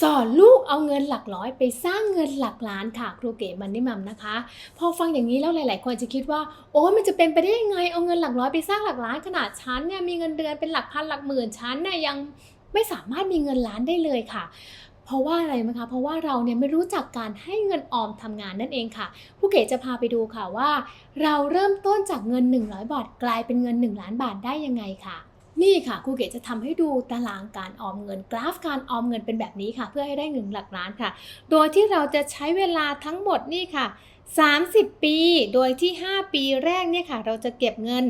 สอนลูกเอาเงินหลักร้อยไปสร้างเงินหลักล้านค่ะ ครูเก๋มันนี่มัมนะคะ พอฟังอย่างนี้แล้วหลาย ๆ คนจะคิดว่า โอ้มันจะเป็นไปได้ยังไงเอาเงินหลักร้อยไปสร้างหลักล้านขนาดฉันเนี่ยมีเงินเดือนเป็นหลักพันหลักหมื่นฉันเนี่ยยังไม่สามารถมีเงินล้านได้เลยค่ะเพราะว่าอะไรไหมคะ เพราะว่าเราเนี่ยไม่รู้จักการให้เงินออมทำงานนั่นเองค่ะ ผู้เก๋จะพาไปดูค่ะว่า เราเริ่มต้นจากเงิน 100 บาทกลายเป็นเงิน 1 ล้านบาทได้ยังไงค่ะ นี่ค่ะครูเก๋จะทำให้ดูตารางการออมเงิน กราฟการออมเงินเป็นแบบนี้ค่ะ เพื่อให้ได้เงินหลักล้านค่ะ โดยที่เราจะใช้เวลาทั้งหมดนี่ค่ะ 30 ปี โดยที่ 5 ปีแรกเนี่ยค่ะ เราจะเก็บเงิน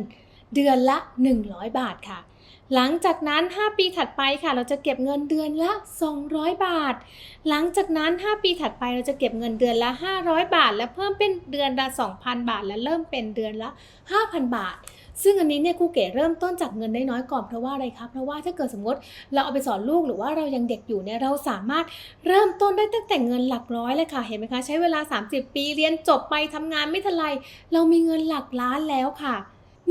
เดือนละ 100 บาทค่ะ หลังจากนั้น 5 ปีถัดไปค่ะ เราจะเก็บเงินเดือนละ 200 บาท หลังจากนั้น 5 ปีถัดไปเราจะเก็บเงินเดือนละ 500 บาท และเพิ่มเป็นเดือนละ 2,000 บาท และเริ่มเป็นเดือนละ 5,000 บาท ซึ่งอันนี้เนี่ยครูเก๋เริ่มต้นจากเงินได้น้อยก่อนเพราะว่าอะไรคะเพราะว่าถ้าเกิดสมมติเราเอาไปสอนลูกหรือว่าเรายังเด็กอยู่เนี่ยเราสามารถเริ่มต้นได้ตั้งแต่เงินหลักร้อยเลยค่ะเห็นไหมคะ ใช้เวลา 30 ปีเรียนจบไปทำงานไม่ทันไรเรามีเงินหลักล้านแล้วค่ะ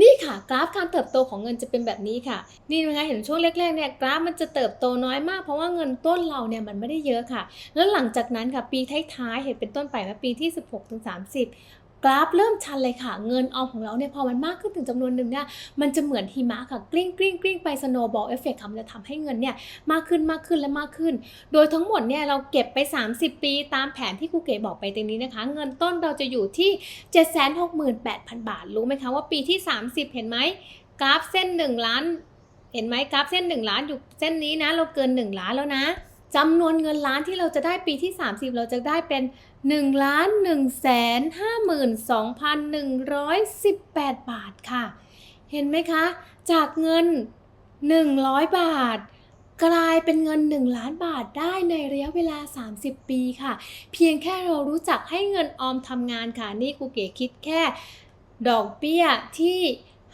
นี่ค่ะกราฟการเติบโตของเงินจะเป็นแบบนี้ค่ะ นี่นะคะเห็นช่วงแรกๆเนี่ยกราฟมันจะเติบโตน้อยมากเพราะว่าเงินต้นเราเนี่ยมันไม่ได้เยอะค่ะ แล้วหลังจากนั้นค่ะปีท้ายๆเห็นเป็นต้นไปนะปีที่ 16ถึง30 กราฟเริ่มชันเลยค่ะ เงินออมของเราเนี่ยพอมันมากขึ้นถึงจำนวนหนึ่งเนี่ยมันจะเหมือนหิมะค่ะกลิ้งกลิ้งกลิ้งไปสโนบอลเอฟเฟกต์ค่ะมันจะทำให้เงินเนี่ยมากขึ้นมากขึ้นและมากขึ้น โดยทั้งหมดเนี่ยเราเก็บไป 30 ปี ตามแผนที่ครูเก๋บอกไปตรงนี้นะคะ เงินต้นเราจะอยู่ที่ 768,000 บาท รู้ไหมคะว่าปีที่ 30 เห็นไหมกราฟเส้น 1 ล้าน เห็นไหมกราฟเส้น 1 ล้านอยู่เส้นนี้นะเราเกิน 1 ล้านแล้วนะ จำนวนเงินล้านที่เราจะได้ปีที่ 30 เราจะได้เป็น1ล้าน1แสน52,118 บาทค่ะ เห็นไหมคะ จากเงิน 100 บาท กลายเป็นเงิน 1 ล้านบาทได้ในระยะเวลา 30 ปีค่ะ เพียงแค่เรารู้จักให้เงินออมทำงานค่ะ นี่ครูเก๋คิดแค่ ดอกเบี้ยที่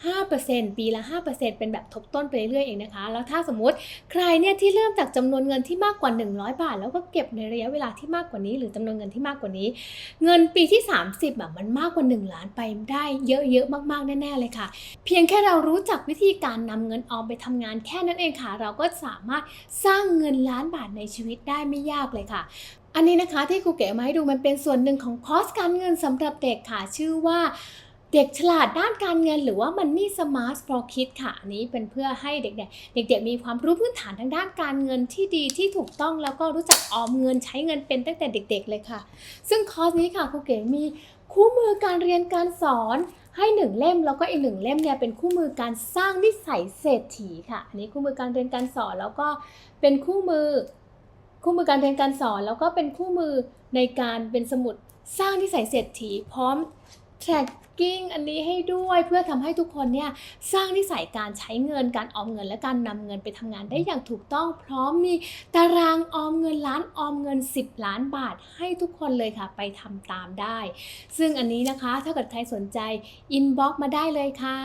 5%ปีละ 5%เป็นแบบทบต้นไปเรื่อยๆเองนะคะ แล้วถ้าสมมติใครเนี่ยที่เริ่มจากจำนวนเงินที่มากกว่า 100 บาท แล้วก็เก็บในระยะเวลาที่มากกว่านี้ หรือจำนวนเงินที่มากกว่านี้ เงินปีที่ 30อะมันมากกว่า 1 ล้านไปได้เยอะๆมากๆแน่ๆเลยค่ะ เพียงแค่เรารู้จักวิธีการนำเงินออมไปทำงานแค่นั้นเองค่ะ เราก็สามารถสร้างเงินล้านบาทในชีวิตได้ไม่ยากเลยค่ะอันนี้นะคะที่ครูเก๋มาให้ดูมันเป็นส่วนหนึ่งของคอร์สการเงินสำหรับเด็กค่ะชื่อว่า เด็กฉลาดด้านการเงินหรือว่า Money Smart for Kids ค่ะอันนี้เป็นเพื่อให้เด็กๆ เด็กๆ มีความรู้พื้นฐานทางด้านการเงินที่ดีที่ถูกต้องแล้วก็รู้จักออมเงินใช้เงินเป็นตั้งแต่เด็ก ๆ เลยค่ะ ซึ่งคอร์สนี้ค่ะครูเก๋มีคู่มือการเรียนการสอนให้หนึ่งเล่มแล้วก็อีกหนึ่งเล่มเนี่ยเป็นคู่มือการสร้างนิสัยเศรษฐีค่ะอันนี้คู่มือการเรียนการสอนแล้วก็เป็นคู่มือ คู่มือการเรียนการสอน แล้วก็เป็นคู่มือในการเป็นสมุดสร้างนิสัยเศรษฐีพร้อม แท็กกิ้งอันนี้ให้ด้วยเพื่อทำให้ทุกคนเนี่ยสร้างนิสัยการใช้เงินการออมเงินและการนำเงินไปทำงานได้อย่างถูกต้อง พร้อมมีตารางออมเงินล้านออมเงิน 10 ล้านบาทให้ทุกคนเลยค่ะไปทำตามได้ ซึ่งอันนี้นะคะถ้าเกิดใครสนใจอินบ็อกมาได้เลยค่ะ